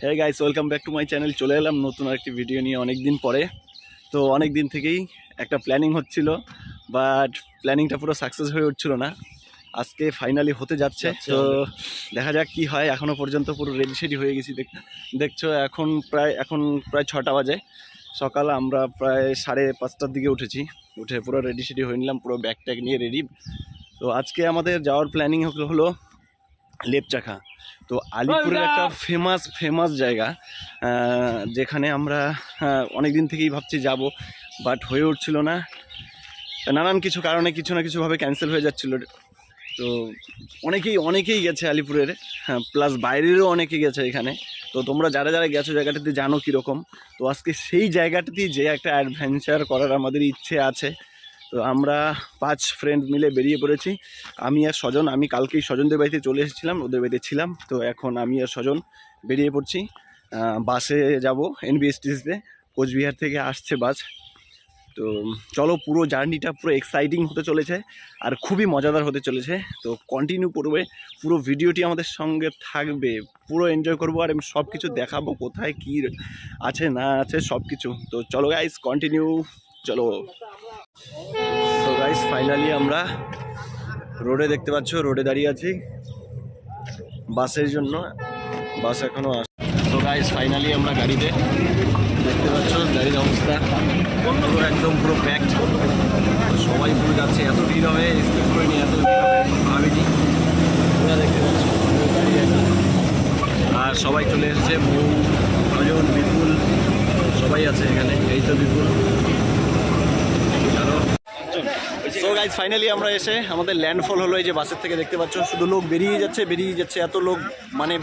হ্যাঁ guys welcome back to my channel চলে এলাম নতুন আরেকটি ভিডিও নিয়ে অনেক দিন পরে। তো অনেক দিন থেকেই একটা প্ল্যানিং হচ্ছিল বাট প্ল্যানিংটা পুরো সাকসেস হয়ে উঠছিল না। আজকে ফাইনালি হতে যাচ্ছে। তো দেখা যাক কি হয়। এখনও পর্যন্ত পুরো রেডি সেডি হয়ে গেছি। দেখ- দেখছ এখন প্রায় এখন প্রায় ছটা বাজে। সকাল আমরা প্রায় সাড়ে পাঁচটার দিকে উঠেছি। উঠে পুরো রেডি সেডি হয়ে নিলাম। পুরো ব্যাগ ট্যাগ নিয়ে রেডি তো আজকে আমাদের যাওয়ার প্ল্যানিং হলো লেপচাখা। তো আলিপুরের একটা ফেমাস ফেমাস জায়গা যেখানে আমরা অনেক দিন থেকেই ভাবছি যাব বাট হয়ে উঠছিল না। নানান কিছু কারণে কিছু না কিছুভাবে ক্যান্সেল হয়ে যাচ্ছিল। তো অনেকেই অনেকেই গেছে আলিপুরের হ্যাঁ প্লাস বাইরেরও অনেকে গেছে এখানে। তো তোমরা যারা যারা গেছো জায়গাটাতে জানো কীরকম। তো আজকে সেই জায়গাটাতেই যে একটা অ্যাডভেঞ্চার করার আমাদের ইচ্ছে আছে। তো আমরা পাঁচ ফ্রেন্ড মিলে বেরিয়ে পড়েছি। আমি আর স্বজন, আমি কালকেই স্বজনদের বাড়িতে চলে এসেছিলাম, ওদের বাড়িতে ছিলাম। তো এখন আমি আর স্বজন বেরিয়ে পড়ছি। বাসে যাব এনবিএসটিসিতে কোচবিহার থেকে আসছে বাস তো চলো পুরো জার্নিটা পুরো এক্সাইটিং হতে চলেছে আর খুবই মজাদার হতে চলেছে। তো কন্টিনিউ করবে, পুরো ভিডিওটি আমাদের সঙ্গে থাকবে। পুরো এনজয় করব আর আমি সব কিছু দেখাবো কোথায় কী আছে না আছে সব কিছু তো চলো গাইস কন্টিনিউ চলো। তো গাইস ফাইনালি আমরা রোডে দেখতে পাচ্ছ রোডে দাঁড়িয়ে আছি। বাসের জন্য বাস এখনও আস তো গাইস ফাইনালি আমরা গাড়িতে দেখতে পাচ্ছ, গাড়ির অবস্থা পুরো একদম পুরো প্যাকড সবাই পুরো যাচ্ছে, এত ভিড় হবে স্কিপ করে নিয়ে এত ভিড় হবে, ভাবিনি। দেখতে পাচ্ছ। আর সবাই চলে এসেছে মৌ অজন বিপুল, সবাই আছে এখানে, এই তো বিপুল সো গাইজ ফাইনালি আমরা এসে আমাদের ল্যান্ডফল হলো এই যে বাসের থেকে দেখতে পাচ্ছ। শুধু লোক বেরিয়ে যাচ্ছে বেরিয়ে যাচ্ছে এত লোক মানে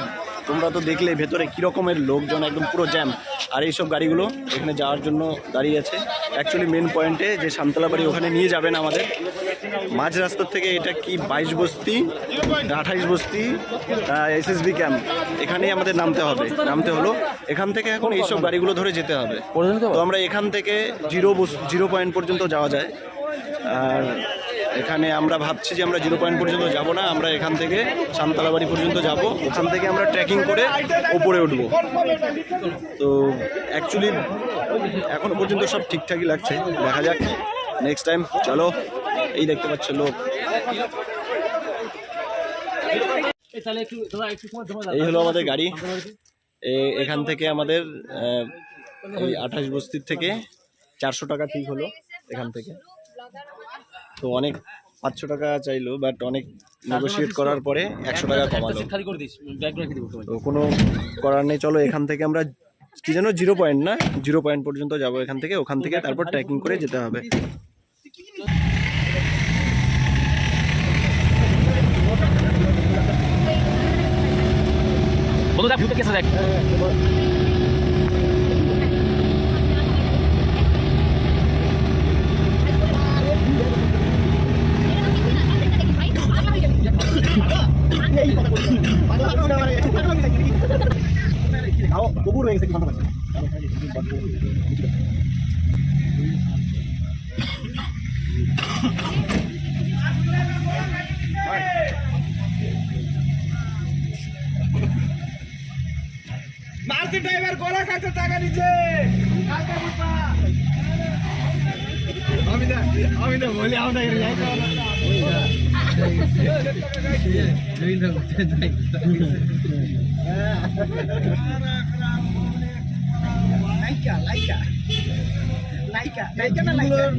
তোমরা তো দেখলে ভেতরে কী রকমের লোকজন একদম পুরো জ্যাম আর এইসব গাড়িগুলো এখানে যাওয়ার জন্য দাঁড়িয়ে আছে। অ্যাকচুয়ালি মেন পয়েন্টে যে শান্তলা বাড়ি ওখানে নিয়ে যাবেন আমাদের। মাঝ রাস্তার থেকে এটা কি বাইশ বস্তি আঠাইশ বস্তি? এসএসবি ক্যাম্প এখানেই আমাদের নামতে হবে। নামতে হলো। এখান থেকে এখন এইসব গাড়িগুলো ধরে যেতে হবে। তো আমরা এখান থেকে জিরো জিরো পয়েন্ট পর্যন্ত যাওয়া যায়। আর এখানে আমরা ভাবছি যে আমরা জিরো পয়েন্ট পর্যন্ত যাব না, আমরা এখান থেকে শামতলাবাড়ি পর্যন্ত যাব। ওখান থেকে আমরা ট্রেকিং করে ওপরে উঠবো। তো অ্যাকচুয়ালি এখনও পর্যন্ত সব ঠিকঠাকই লাগছে, দেখা যাক। নেক্সট টাইম চলো, এই দেখতে পাচ্ছ লোক। এই হলো আমাদের গাড়ি। এখান থেকে আমাদের এই আঠাশ বস্তির থেকে চারশো টাকা ঠিক হলো এখান থেকে। তো অনেক পাঁচশো টাকা চাইলো বাট অনেক নেগোশিয়েট করার পরে একশো টাকা কমালো। তো কোনো করার নেই চলো এখান থেকে আমরা কি যেন জিরো পয়েন্ট না জিরো পয়েন্ট পর্যন্ত যাব এখান থেকে ওখান থেকে তারপর ট্রেকিং করে যেতে হবে। বলো দেখ কেসে দেখ। মারতি ড্রাইভার গলা কাটতে টাকা নিচ্ছে। আমি না আমি না বলি আমরা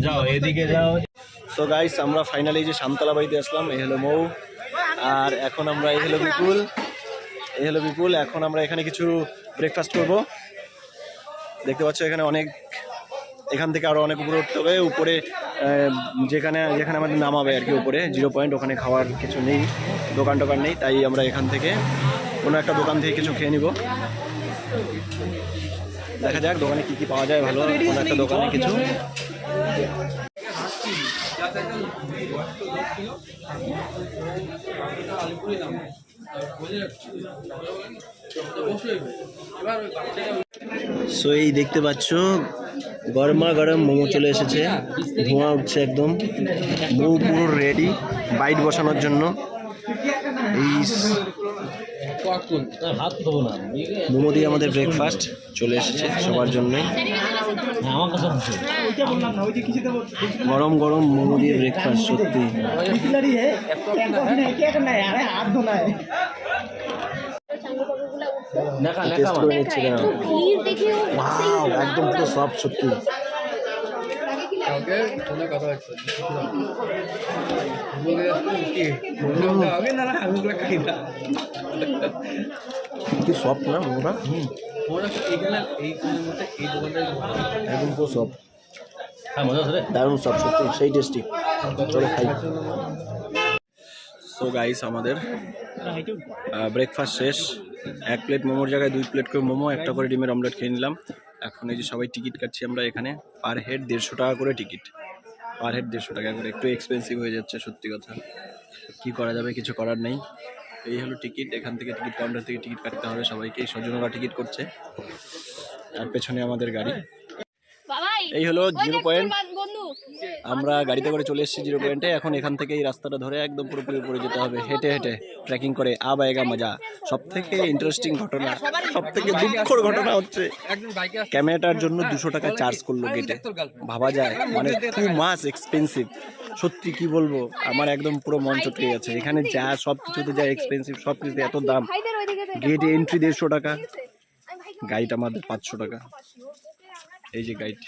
যাও, এদিকে যাও। সো গাইস আমরা ফাইনালি যে শামতলা বাড়িতে আসলাম, এই হলো মৌ। আর এখন আমরা, এই হলো বিপুল। এই হলো বিপুল। এখন আমরা এখানে কিছু ব্রেকফাস্ট করব। দেখতে পাচ্ছ, এখানে অনেক, এখান থেকে আরও অনেক উপরে উঠতে হবে। উপরে যেখানে যেখানে আমাদের নামাবে আর কি উপরে জিরো পয়েন্ট ওখানে খাওয়ার কিছু নেই, দোকান টোকান নেই, তাই আমরা এখান থেকে কোনো একটা দোকান থেকে কিছু খেয়ে নিব। দেখা যাক দোকানে কি কি পাওয়া যায়, ভালো কোনো একটা দোকানে কিছু। সো এই দেখতে পাচ্ছ গরমা গরম মোমো চলে এসেছে ধোঁয়া উঠছে একদম মোমো পুরো রেডি বাইট বসানোর জন্য মোমো দিয়ে আমাদের ব্রেকফাস্ট চলে এসেছে সবার হ্যাঁ হচ্ছে গরম গরম মোমো দিয়ে ব্রেকফাস্ট সত্যি টেস্ট করে নিচ্ছি একদম পুরো সফট সত্যি। কি না সফট একদম পুরো সফট হ্যাঁ দারুণ সফট সত্যি সেই টেস্টি চলো খাই। সো গাইস আমাদের ব্রেকফাস্ট শেষ। এক প্লেট মোমোর জায়গায় দুই প্লেট করে মোমো একটা করে ডিমের অমলেট খেয়ে নিলাম। এখন এই যে সবাই টিকিট কাটছি আমরা এখানে পার হেড দেড়শো টাকা করে টিকিট পার হেড দেড়শো টাকা করে একটু এক্সপেন্সিভ হয়ে যাচ্ছে সত্যি কথা। কি করা যাবে কিছু করার নেই। এই হলো টিকিট এখান থেকে টিকিট কাউন্টার থেকে টিকিট কাটতে হবে সবাইকে এই স্বজনরা টিকিট করছে। আর পেছনে আমাদের গাড়ি। এই হলো জিরো পয়েন্ট আমরা গাড়িতে করে চলে এসেছি জিরো পয়েন্টে। এখন এখান থেকে এই রাস্তাটা ধরে একদম পুরোপুরি উপরে যেতে হবে। হেঁটে হেঁটে ট্রেকিং করে আব আয়েগা মজা। সব থেকে ইন্টারেস্টিং ঘটনা সব থেকে দুঃখর ঘটনা হচ্ছে ক্যামেরাটার জন্য দুশো টাকা চার্জ করল গেটে ভাবা যায় মানে টু মাস এক্সপেন্সিভ সত্যি কি বলব, আমার একদম পুরো মন চটকে গেছে। এখানে যা সব কিছুতে যা এক্সপেন্সিভ সব কিছুতে এত দাম। গেটে এন্ট্রি দেড়শো টাকা গাইড আমাদের পাঁচশো টাকা। এই যে গাইড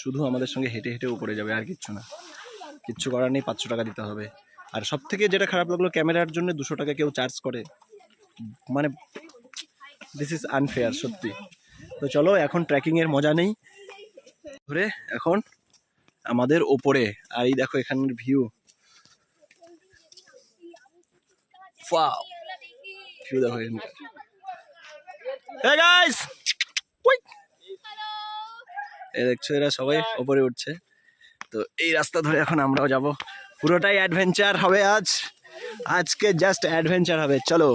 শুধু আমাদের সঙ্গে হেঁটে হেঁটে উপরে যাবে, আর কিচ্ছু না। কিচ্ছু করার নেই, পাঁচশো টাকা দিতে হবে। আর সব থেকে যেটা খারাপ লাগল, ক্যামেরার জন্য দুশো টাকা কেউ চার্জ করে। মানে দিস ইজ আনফেয়ার সত্যি। তো চলো, এখন ট্রেকিংয়ের মজা নেই। ধরে এখন আমাদের ওপরে। আর এই দেখো, এখানের ভিউ ভিউ দেখো এখানকার! এই দেখছ এরা সবাই ওপরে উঠছে। তো এই রাস্তা ধরে এখন আমরাও যাব। পুরোটাই অ্যাডভেঞ্চার হবে আজ। আজকে জাস্ট অ্যাডভেঞ্চার হবে চলো।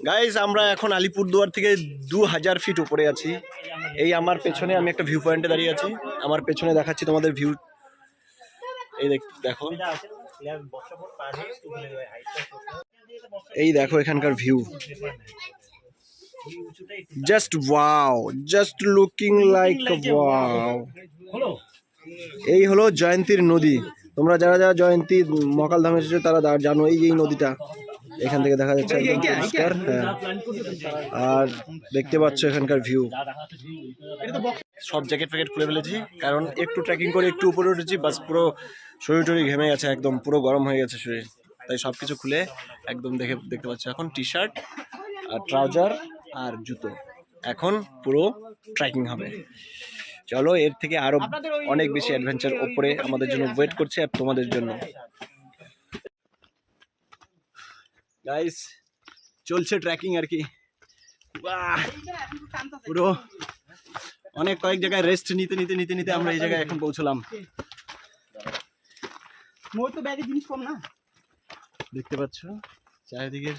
গাইজ আমরা এখন আলিপুরদুয়ার থেকে দু হাজার ফিট উপরে আছি। এই আমার পেছনে আমি একটা ভিউ পয়েন্টে দাঁড়িয়ে আছি। আমার পেছনে দেখাচ্ছি তোমাদের ভিউ এই দেখ দেখো। এই দেখো এখানকার view just wow just looking like wow এই হলো জয়ন্তীর নদী তোমরা যারা যারা জয়ন্তী মকাল ধামে এসেছ তারা জানো এই এই নদীটা এখান থেকে দেখা যাচ্ছে একদম পরিষ্কার হ্যাঁ আর দেখতে পাচ্ছ এখানকার ভিউ সব জ্যাকেট ফ্যাকেট খুলে ফেলেছি, কারণ একটু ট্রেকিং করে একটু উপরে উঠেছি, বাস পুরো শরীর টরি ঘেমে গেছে, একদম পুরো গরম হয়ে গেছে শরীর। তাই সব কিছু খুলে একদম দেখে, দেখতে পাচ্ছি এখন টি শার্ট আর ট্রাউজার আর জুতো। এখন পুরো ট্রেকিং হবে। চলো, এর থেকে আরও অনেক বেশি অ্যাডভেঞ্চার ওপরে আমাদের জন্য ওয়েট করছে আর তোমাদের জন্য। গাইস চলছে ট্রেকিং আর কি। পুরো অনেক কয়েক জায়গায় রেস্ট নিতে নিতে নিতে নিতে আমরা এই জায়গায় এখন পৌঁছলাম। মোর তো ব্যাগে জিনিস কম না। দেখতে পাচ্ছ? চারিদিকে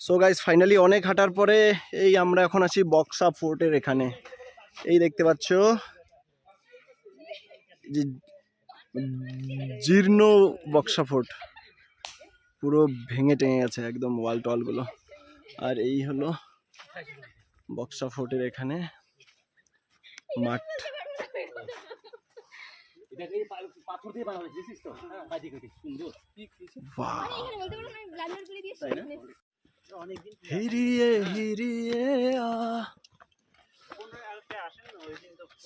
সো গাইস ফাইনালি অনেক হাঁটার পরে এই আমরা এখন আছি বক্সা ফোর্টের এখানে। এই দেখতে পাচ্ছ? জীর্ণ বক্সা ফোর্ট পুরো ভেঙে টেঙে গেছে একদম ওয়াল টলগুলো আর এই হলো বক্সা ফোর্টের এখানে মাঠ। হ্যাঁ কাজে কাজে সুন্দর। বাহ। এখানে বলতে পারো না ব্লান্ডার করে দিয়েছি। হিরিয়ে হিরিয়ে আ।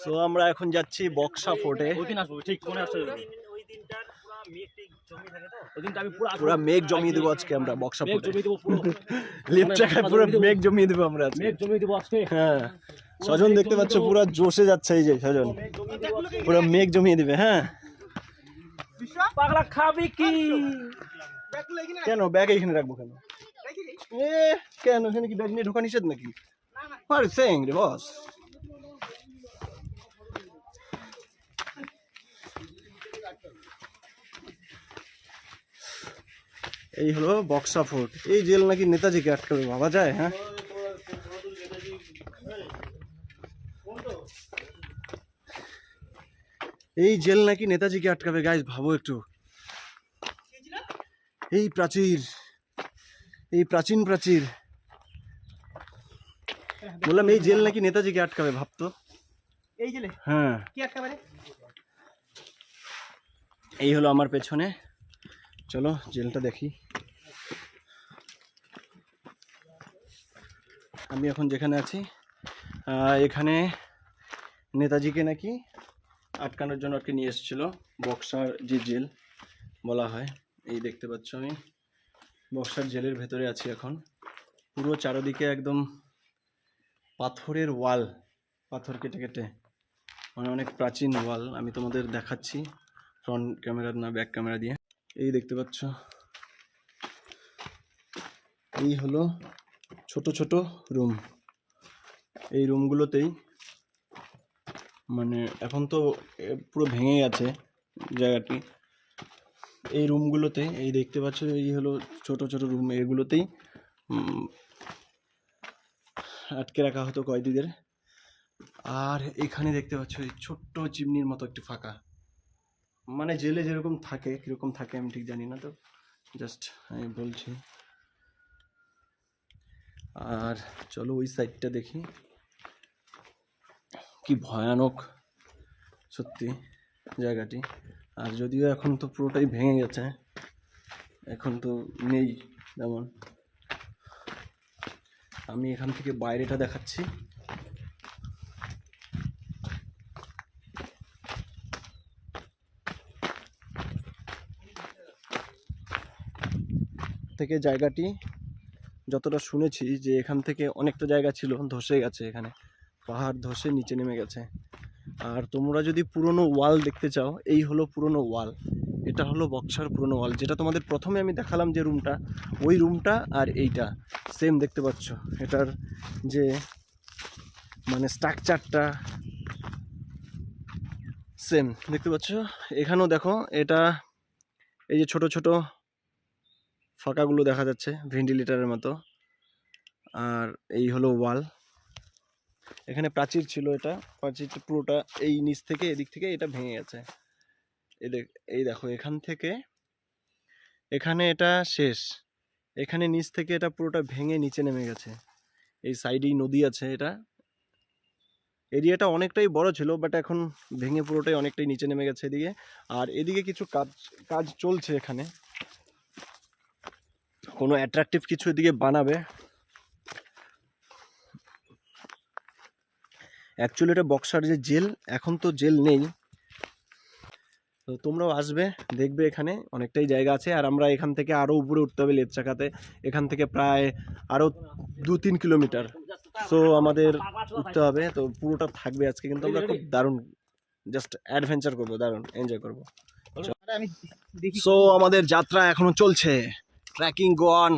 সো আমরা এখন যাচ্ছি বক্সা ফোর্টে ওই দিন আসব ঠিক মনে পুরো পুরো মেঘ জমিয়ে দেবো আজকে আমরা বক্সা মেঘ জমিয়ে দেবো পুরো। লিফট চাকায় পুরো মেঘ জমিয়ে দেবো আমরা মেঘ জমিয়ে দেবো আজকে। হ্যাঁ। সজন দেখতে পাচ্ছ পুরো জোশে যাচ্ছে এই যে সজন পুরো মেঘ জমিয়ে দিবে হ্যাঁ। পাগলা খাবি কি? কেন? ব্যাগ এখানে রাখব কেন? এ কেন? এখানে কি ব্যাগ নিয়ে ঢোকা নিষেধ নাকি? আর সেইং রে বস। এই হলো বক্সা ফোর্ট এই জেল নাকি নেতাজিকে আটকাবে ভাবা যায় হ্যাঁ? এই জেল নাকি নেতাজিকে আটকাবে গাইজ ভাবো একটু। এই প্রাচীর এই প্রাচীন প্রাচীর। বললাম এই জেল নাকি নেতাজিকে আটকাবে ভাবতো। এই জেলে? হ্যাঁ। এই হলো আমার পেছনে। চলো জেলটা দেখি। আমি এখন যেখানে আছি এখানে নেতাজিকে নাকি আটকানোর জন্য আর কি নিয়ে এসেছিল বক্সার যে জেল বলা হয়। এই দেখতে পাচ্ছ আমি, বক্সার জেলের ভেতরে আছি এখন। পুরো চারদিকে একদম পাথরের ওয়াল, পাথর কেটে কেটে। মানে অনেক প্রাচীন ওয়াল, আমি তোমাদের দেখাচ্ছি ফ্রন্ট ক্যামেরা না ব্যাক ক্যামেরা দিয়ে। এই দেখতে পাচ্ছ। এই হলো ছোট ছোট রুম এই রুমগুলোতেই মানে এখন তো পুরো ভেঙে গেছে জায়গাটি। এই রুমগুলোতে এই দেখতে পাচ্ছ, এই হলো ছোট ছোট রুম এগুলোতেই আটকে রাখা হতো কয়েদিদের। আর এখানে দেখতে পাচ্ছ, এই ছোট্ট চিমনির মতো একটি ফাঁকা। মানে জেলে যেরকম থাকে, কীরকম থাকে আমি ঠিক জানি না তো। জাস্ট আমি বলছি। আর চলো ওই সাইডটা দেখি। কি ভয়ানক, সত্যি, জায়গাটি। আর যদিও এখন তো পুরোটাই ভেঙে গেছে, এখন তো নেই তেমন। আমি এখান থেকে বাইরেটা দেখাচ্ছি। থেকে জায়গাটি যতটা শুনেছি যে এখান থেকে অনেকটা জায়গা ছিল, ধসে গেছে এখানে। পাহাড় ধসে নিচে নেমে গেছে। আর তোমরা যদি পুরনো ওয়াল দেখতে চাও, এই হলো পুরনো ওয়াল। এটা হলো বক্সার পুরনো ওয়াল, যেটা তোমাদের প্রথমে আমি দেখালাম যে রুমটা। ওই রুমটা আর এইটা। সেম দেখতে পাচ্ছ। এটার যে মানে স্ট্রাকচারটা সেম দেখতে পাচ্ছ? এখানেও দেখো, এটা এই যে ছোট ছোট ফাঁকাগুলো দেখা যাচ্ছে ভেন্টিলেটারের মতো। আর এই হলো ওয়াল এখানে প্রাচীর ছিল এটা, প্রাচীরটা পুরোটা এই নিচ থেকে, এদিক থেকে এটা ভেঙে গেছে। এই দেখ, এই দেখো, এখান থেকে, এখানে এটা শেষ। এখানে নিচ থেকে এটা পুরোটা ভেঙে নিচে নেমে গেছে। এই সাইডেই নদী আছে এটা। এরিয়াটা অনেকটাই বড় ছিল বাট এখন ভেঙে পুরোটাই অনেকটাই নিচে নেমে গেছে এদিকে। আর এদিকে কিছু কাজ কাজ চলছে এখানে। কোনো অ্যাট্রাকটিভ কিছু এদিকে বানাবে। অ্যাকচুয়ালি এটা বক্সার যে জেল এখন তো জেল নেই। তো তোমরাও আসবে দেখবে এখানে অনেকটাই জায়গা আছে। আর আমরা এখান থেকে আরও উপরে উঠতে হবে লেপচাকাতে। এখান থেকে প্রায় আরও দু তিন কিলোমিটার। সো আমাদের উঠতে হবে। তো পুরোটা থাকবে আজকে কিন্তু আমরা খুব দারুণ জাস্ট অ্যাডভেঞ্চার করব দারুণ এনজয় করব। সো আমাদের যাত্রা এখনও চলছে। ট্রেকিং গোয়ান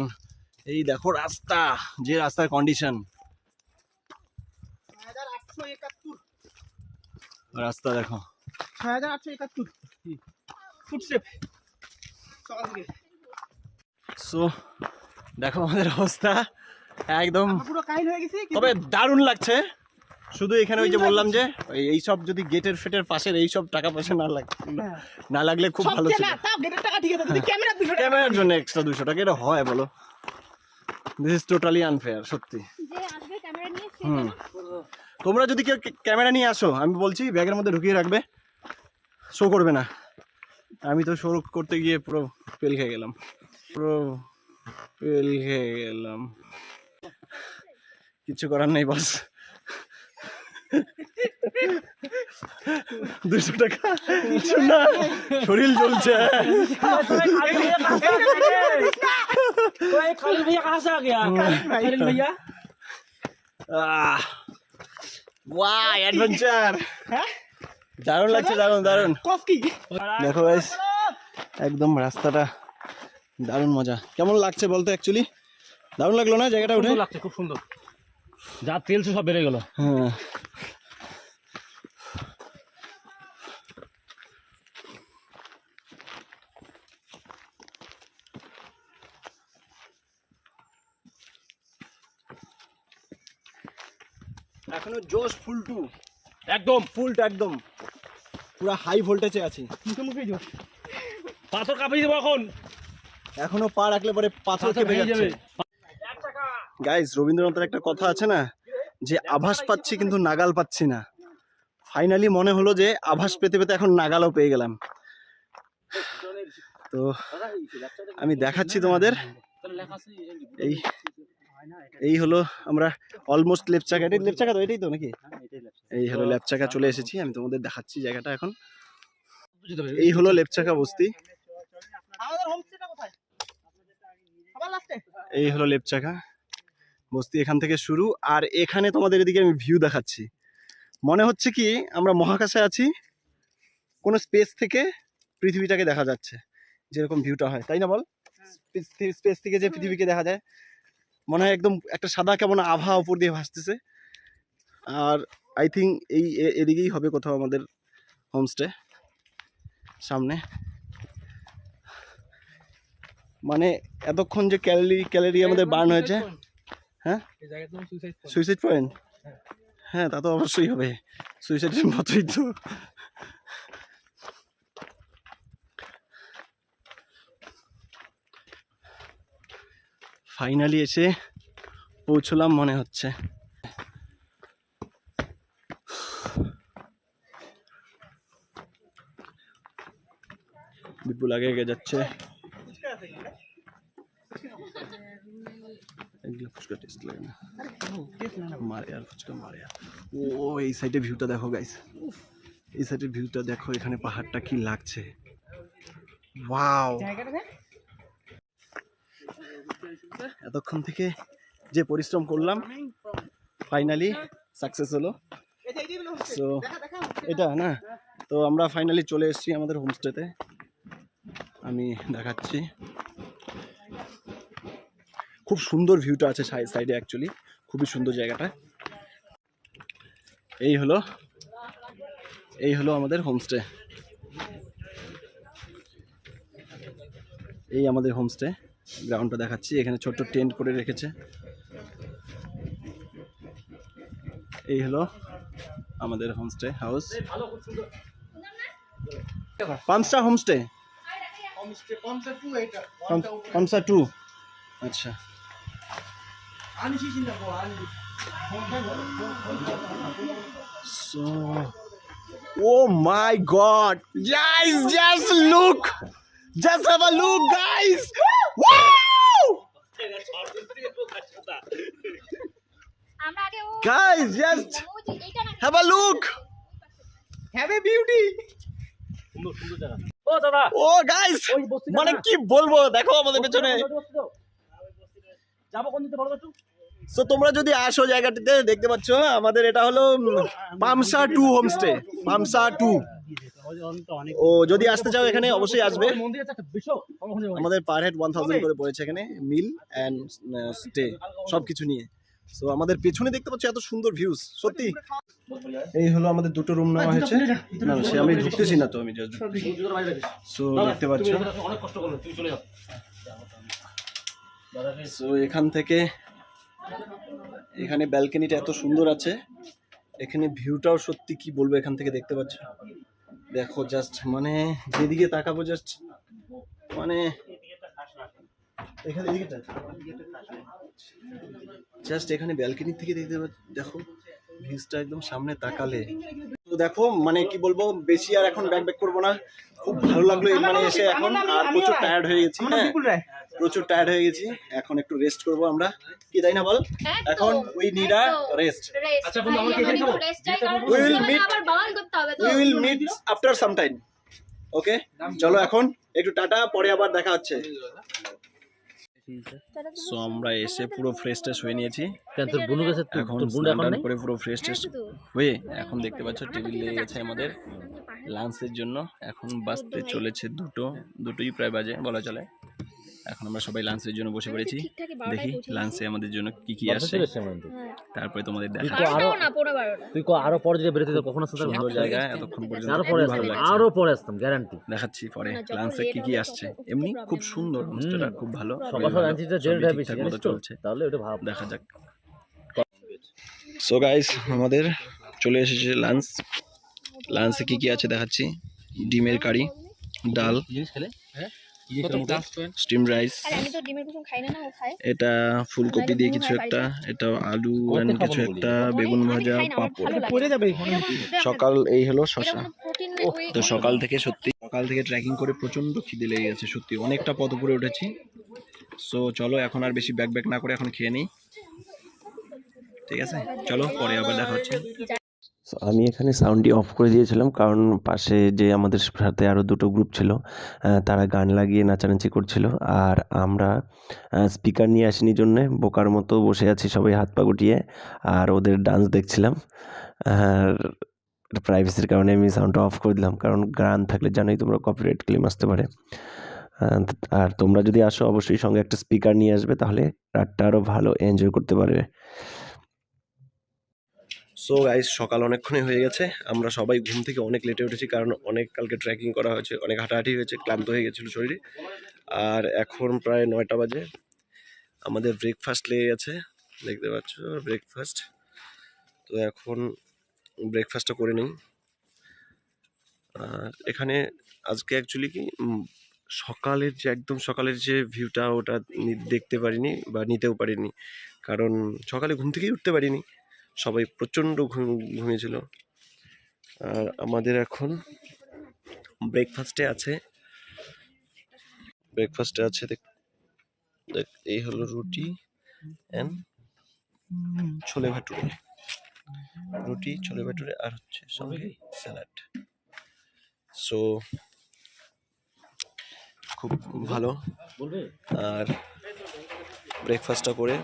এই দেখো রাস্তা যে রাস্তার কন্ডিশন রাস্তা দেখো। ছয় হাজার আটশো একাত্তর। ফুটস্টেপ সকাল থেকে সো দেখো আমাদের অবস্থা। একদম আমার পুরো কাহিল হয়ে গেছে তবে দারুণ লাগছে। শুধু এখানে ওই যে বললাম যে ওই এইসব যদি গেটের ফেটের পাশের এই সব টাকা পয়সা না লাগ হ্যাঁ। না লাগলে খুব ভালো ছিল। না তাও গেটের টাকা ঠিক আছে যদি ক্যামেরা দুশো টাকা। ক্যামেরার জন্য এক্সট্রা দুশো টাকা এটা হয় বলো। দিস ইজ টোটালি আনফেয়ার সত্যি। যে আসবে ক্যামেরা নিয়ে সে। তোমরা যদি কেউ কে- ক্যামেরা নিয়ে আসো আমি বলছি ব্যাগের মধ্যে ঢুকিয়ে রাখবে শো করবে না। আমি তো শো করতে গিয়ে পুরো পেল খেয়ে গেলাম। পুরো পেল খেয়ে গেলাম। কিছু করার নেই বস দুশো টাকা। না শরীর জ্বলছে। হ্যাঁ? দারুণ লাগছে দারুণ দারুণ। দেখো ভাইস একদম রাস্তাটা দারুণ মজা। কেমন লাগছে বলতো অ্যাকচুয়ালি দারুণ লাগল না জায়গাটা উঠে? লাগছে খুব সুন্দর। যা তেল সব বেড়ে গেল। হ্যাঁ। এখনও জোশ ফুল টু। একদম। ফুলটা একদম। পুরো হাই ভোল্টেজে আছি। মুখে মুখে জোর পাথর কাঁপিয়ে দেবো এখন। এখনও পা রাখলে পরে পাথর কেঁপে যাচ্ছে। গাইস রবীন্দ্রনাথের একটা কথা আছে না? যে আভাস পাচ্ছি কিন্তু নাগাল পাচ্ছি না। ফাইনালি মনে হলো যে আভাস পেতে পেতে এখন নাগালও পেয়ে গেলাম। তো আমি দেখাচ্ছি তোমাদের। এই এই হলো আমরা অলমোস্ট লেফট চাকা এটাই লেফট চাকা তো? এটাই তো নাকি? এই হলো লেপচাকা চলে এসেছি। আমি তোমাদের দেখাচ্ছি জায়গাটা এখন। এই হলো লেপচাকা বস্তি। এই হলো লেফট চাকা বস্তি এখান থেকে শুরু। আর এখানে তোমাদের এদিকে আমি ভিউ দেখাচ্ছি। মনে হচ্ছে কি আমরা মহাকাশে আছি কোনো স্পেস থেকে পৃথিবীটাকে দেখা যাচ্ছে যেরকম ভিউটা হয়। তাই না বল? স্পেস থেকে যে পৃথিবীকে দেখা যায় মনে হয় একদম একটা সাদা কেমন আভা উপর দিয়ে ভাসতেছে। আর আই থিঙ্ক এই এদিকেই হবে কোথাও আমাদের হোমস্টে সামনে। মানে এতক্ষণ যে ক্যালোরি ক্যালোরি আমাদের বার্ন হয়েছে হ্যাঁ? সুইসাইড পয়েন্ট হ্যাঁ তা তো অবশ্যই হবে। সুইসাইডের মতোই তো। ফাইনালি এসে পৌঁছলাম মনে হচ্ছে। বিপুল আগে এগিয়ে যাচ্ছে। ফুচকা টেস্ট লাগে না মারে আর ফুচকা মারে আর। ও এই সাইডে ভিউটা দেখো গাইস এই সাইডের ভিউটা দেখো এখানে পাহাড়টা কি লাগছে। ওয়াও এতক্ষণ থেকে যে পরিশ্রম করলাম ফাইনালি সাকসেস হলো। সো এটা না? তো আমরা ফাইনালি চলে এসেছি আমাদের হোমস্টেতে আমি দেখাচ্ছি। খুব সুন্দর ভিউটা আছে সাইডে অ্যাকচুয়ালি খুবই সুন্দর জায়গাটা। এই হলো এই হলো আমাদের হোমস্টে এই আমাদের হোমস্টে গ্রাউন্ডটা দেখাচ্ছি। এখানে ছোট্ট টেন্ট করে রেখেছে। এই হলো আমাদের হোমস্টে হাউস পামসা হোমস্টে পামসা টু আচ্ছা। So, oh my God, guys, just look, just have a look, guys. Wow, guys, just have a look. সুন্দর সুন্দর জায়গা ও Oh, বস্তিটা মানে। কি বলব? দেখো আমাদের পেছনে। যাব কোন দিতে বলো একটু? সো তোমরা যদি আসো জায়গাটিতে, দেখতে পাচ্ছ, আমাদের এটা হলো পামসা টু হোমস্টে পামসা টু। ও, যদি আসতে চাও এখানে, অবশ্যই আসবে। আমাদের পার হেড ওয়ান থাউজেন্ড করে পড়েছে এখানে মিল অ্যান্ড স্টে সব কিছু নিয়ে। সো আমাদের পেছনে দেখতে পাচ্ছ এত সুন্দর ভিউজ সত্যি। এই হলো আমাদের দুটো রুম নেওয়া হয়েছে। না সে আমি ঢুকতেছি না তো, আমি। সো দেখতে পাচ্ছ। সো এখান থেকে এখানে ব্যালকনিটা এত সুন্দর আছে। এখানে ভিউটাও সত্যি কি বলব এখান থেকে দেখতে পাচ্ছ। দেখো জাস্ট মানে যেদিকে তাকাবো জাস্ট মানে এখানে জাস্ট এখানে ব্যালকনি থেকে দেখতে পাচ্ছ দেখো ভিউজটা একদম সামনে তাকালে। তো দেখো মানে কি বলব বেশি আর এখন ব্যাক ব্যাক করব না। খুব ভালো লাগল মানে এসে এখন। আর প্রচুর টায়ার্ড হয়ে গেছি হ্যাঁ। প্রচুর টায়ার্ড হয়ে গেছি। এখন একটু রেস্ট করব আমরা। কি তাই না বল? এখন উই নিড আ রেস্ট আচ্ছা, বন্ধু, আমরা কি এখানে খাব? করতে হবে তো। We will meet after some time okay চলো এখন একটু টাটা পরে আবার দেখা হচ্ছে। সো আমরা এসে পুরো ফ্রেশ ট্রেশ হয়ে নিয়েছি। তোর বুনু গেছে এখন স্নান করে পুরো ফ্রেশ ট্রেশ হয়ে এখন দেখতে পাচ্ছ টেবিল লেগে গেছে আমাদের লাঞ্চের জন্য। এখন বাজতে চলেছে দুটো। দুটোই প্রায় বাজে বলা চলে। এখন আমরা সবাই লাঞ্চের জন্য বসে পড়েছি। দেখি লাঞ্চে আমাদের জন্য কি কি আসছে। হ্যাঁ। তারপরে তোমাদের দেখা তুই কো আরও পরে যদি বেরোতে তো কখন আসতে সুন্দর জায়গা এতক্ষণ পর্যন্ত আরও পরে ভালো আসতাম লাগছে। আরও পরে আসতাম গ্যারান্টি দেখাচ্ছি পরে লাঞ্চে কি কি আসছে। এমনি খুব। সুন্দর হোমস্টেটা খুব ভালো। সবার ভালো। লাঞ্চিটা জেনে ঠিকঠাক মতো চলছে তাহলে ওটা ভাব। দেখা যাক। সো গাইস আমাদের চলে এসেছে লাঞ্চ লাঞ্চে কি কি আছে দেখাচ্ছি? ডিমের কারি ডাল। জিনিস খেলে? স্টিম রাইস এটা ফুলকপি দিয়ে কিছু একটা এটা আলু কত কিছু একটা বেগুন ভাজা পাঁপড়। সকাল এই হলো শশা। তো সকাল থেকে সত্যি সকাল থেকে ট্রেকিং করে প্রচণ্ড খিদে লেগে গেছে সত্যি। অনেকটা পথ উপরে উঠেছি। সো চলো এখন আর বেশি ব্যাক ব্যাক না করে এখন খেয়ে নিই। ঠিক আছে? চলো পরে আবার দেখা হচ্ছে। So, আমি এখানে সাউন্ডটি অফ করে দিয়েছিলাম কারণ পাশে যে আমাদের সাথে আরও দুটো গ্রুপ ছিল তারা গান লাগিয়ে নাচানাচি করছিল আর আমরা স্পিকার নিয়ে আসিনি জন্যে বোকার মতো বসে আছি সবাই হাত পা গুটিয়ে আর ওদের ডান্স দেখছিলাম আর প্রাইভেসির কারণে আমি সাউন্ডটা অফ করে দিলাম কারণ গান থাকলে জানোই তোমরা কপিরাইট ক্লেম আসতে পারে। আর তোমরা যদি আসো অবশ্যই সঙ্গে একটা স্পিকার নিয়ে আসবে তাহলে রাতটা আরও ভালো এনজয় করতে পারবে। সো গাইজ সকাল অনেকক্ষণই হয়ে গেছে। আমরা সবাই ঘুম থেকে অনেক লেটে উঠেছি কারণ অনেক কালকে ট্রেকিং করা হয়েছে, অনেক হাঁটাহাঁটি হয়েছে, ক্লান্ত হয়ে গেছিল শরীরে। আর এখন প্রায় নয়টা বাজে। আমাদের ব্রেকফাস্ট লেগে গেছে, দেখতে পাচ্ছ ব্রেকফাস্ট তো এখন ব্রেকফাস্টটা করে নিই। আর এখানে আজকে অ্যাকচুয়ালি কি সকালের যে, একদম সকালের যে ভিউটা ওটা দেখতে পারিনি বা নিতেও পারিনি। কারণ সকালে ঘুম থেকেই উঠতে পারিনি। সবাই প্রচণ্ড ঘুম ঘুমিয়েছিল। আর আমাদের এখন ব্রেকফাস্টে আছে। ব্রেকফাস্টে আছে দেখ দেখ, এই হলো রুটি অ্যান্ড ছোলে ভাটুরে। রুটি, ছোলে ভাটুরে আর হচ্ছে সঙ্গে স্যালাড সো খুব ভালো। আর ব্রেকফাস্টটা করে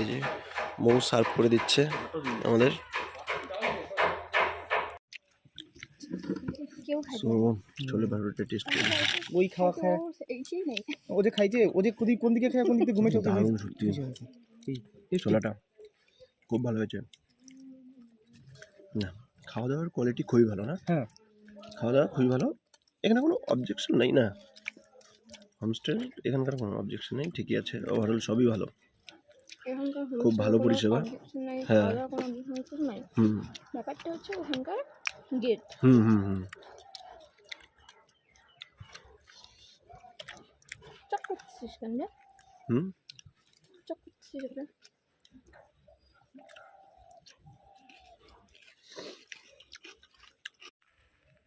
এই যে মৌ সার্ভ করে দিচ্ছে আমাদের। কেউ খায় সো ছোলে ভাটুরেটা টেস্ট করে ওই খাওয়া খায় এইটাই ও যে খাইছে ও যে কোন দিক- কোন দিকে খায় কোন দিকে ঘুমে চলতে দারুণ সত্যি। ছোলাটা খুব ভালো হয়েছে। না খাওয়া দাওয়ার কোয়ালিটি খুবই ভালো না? হ্যাঁ। খাওয়া দাওয়া খুবই ভালো। এখানে কোনো অবজেকশন নেই না? হোমস্টে এখানকার কোনো অবজেকশন নেই ঠিকই আছে। ওভারঅল সবই ভালো। খুব ভালো পরিষেবা। হ্যাঁ। হুম। ব্যাপারটা হচ্ছে ওখানকার গেট হুম হুম হুম।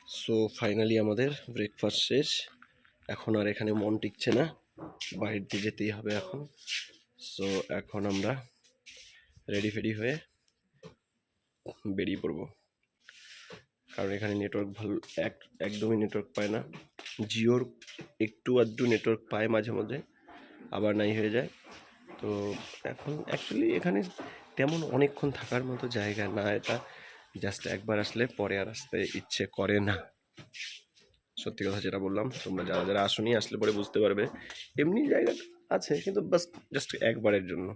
সো ফাইনালি আমাদের ব্রেকফাস্ট শেষ। এখন আর এখানে মন টিকছে না। বাইরে যেতেই হবে এখন। সো এখন আমরা রেডি ফেডি হয়ে বেরিয়ে পড়ব। কারণ এখানে নেটওয়ার্ক ভালো, এক, একদমই নেটওয়ার্ক পায় না। জিওর একটু আধটু নেটওয়ার্ক পায় মাঝে মাঝে আবার নাই হয়ে যায়। তো, এখন অ্যাকচুয়ালি এখানে তেমন অনেকক্ষণ থাকার মতো জায়গা না, এটা জাস্ট একবার আসলে পরে আর আসতে ইচ্ছে করে না। সত্যি কথা যেটা বললাম, তোমরা যারা যারা আসনি, আসলে পরে বুঝতে পারবে। এমনি জায়গা আছে, কিন্তু বাস জাস্ট একবারের জন্য।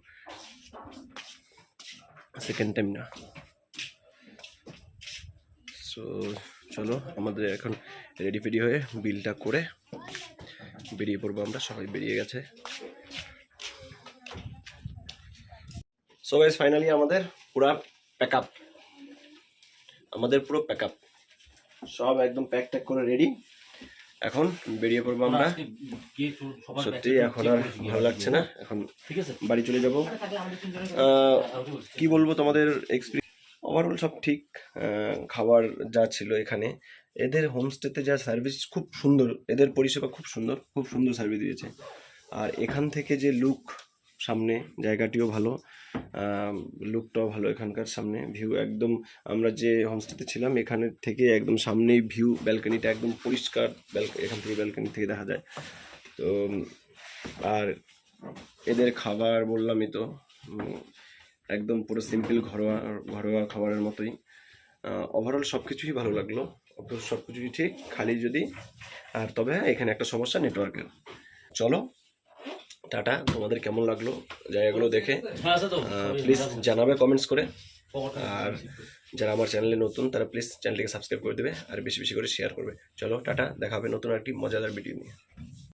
সেকেন্ড টাইম না। সো চলো, আমাদের এখন রেডি ফেডি হয়ে বিলটা করে বেরিয়ে পড়ব আমরা, সবাই বেরিয়ে গেছে। সো গাইস ফাইনালি আমাদের পুরো প্যাক আপ আমাদের পুরো প্যাক আপ সব একদম প্যাক ট্যাক করে রেডি এখন বেরিয়ে পড়ব আমরা সত্যি এখন আর ভালো লাগছে না। এখন ঠিক আছে। বাড়ি চলে যাব। কি বলব তোমাদের এক্সপিরিয়েন্স ওভারঅল সব ঠিক। খাবার যা ছিল এখানে। এদের হোমস্টেতে যা সার্ভিস খুব সুন্দর। এদের পরিষেবা খুব সুন্দর। খুব সুন্দর সার্ভিস দিয়েছে। আর এখান থেকে যে লুক সামনে, জায়গাটিও ভালো লুকটাও ভালো এখানকার সামনে ভিউ একদম আমরা যে হোমস্টেতে ছিলাম, এখানে থেকে একদম সামনেই ভিউ ব্যালকনিটা একদম পরিষ্কার এখান থেকে ব্যালকনি থেকে দেখা যায়। তো, আর এদের খাবার বললামই তো একদম পুরো সিম্পল ঘরোয়া ঘরোয়া খাবারের মতোই। ওভারঅল সব কিছুই ভালো লাগল সব কিছুই ঠিক, খালি যদি, আর তবে হ্যাঁ এখানে একটা সমস্যা নেটওয়ার্কের চলো টাটা তোমাদের কেমন লাগল? জায়গাগুলো দেখে। হ্যাঁ, তো। প্লিজ জানাবে কমেন্টস করে। আর যারা আমার চ্যানেলে নতুন তারা প্লিজ চ্যানেলটিকে সাবস্ক্রাইব করে দেবে আর বেশি বেশি করে শেয়ার করবে। চলো টাটা। দেখাবে নতুন একটি মজাদার ভিডিও নিয়ে।